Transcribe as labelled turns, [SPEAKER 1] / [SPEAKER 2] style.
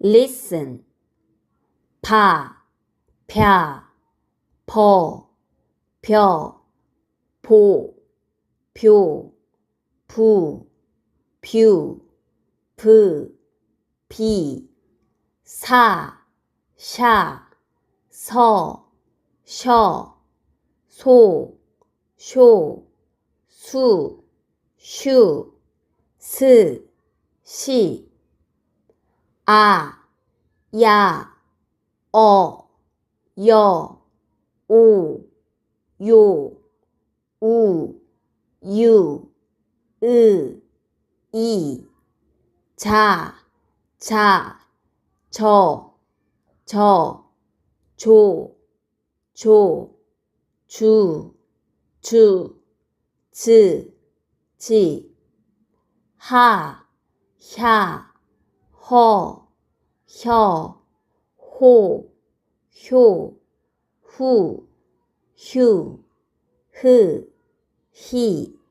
[SPEAKER 1] listen. 파, 펴, 퍼, 벼, 보, 표, 부, 뷰, 브, 비, 사, 샤, 서, 셔, 소, 쇼, 수, 슈, 스, 시, 아, 야, 어, 여, 오, 요, 우, 유, 으, 이, 자, 자, 저, 저, 조, 조, 주, 주, 즈, 지, 하, 야, 허, 혀, 호, 효, 후, 휴, 흐, 히,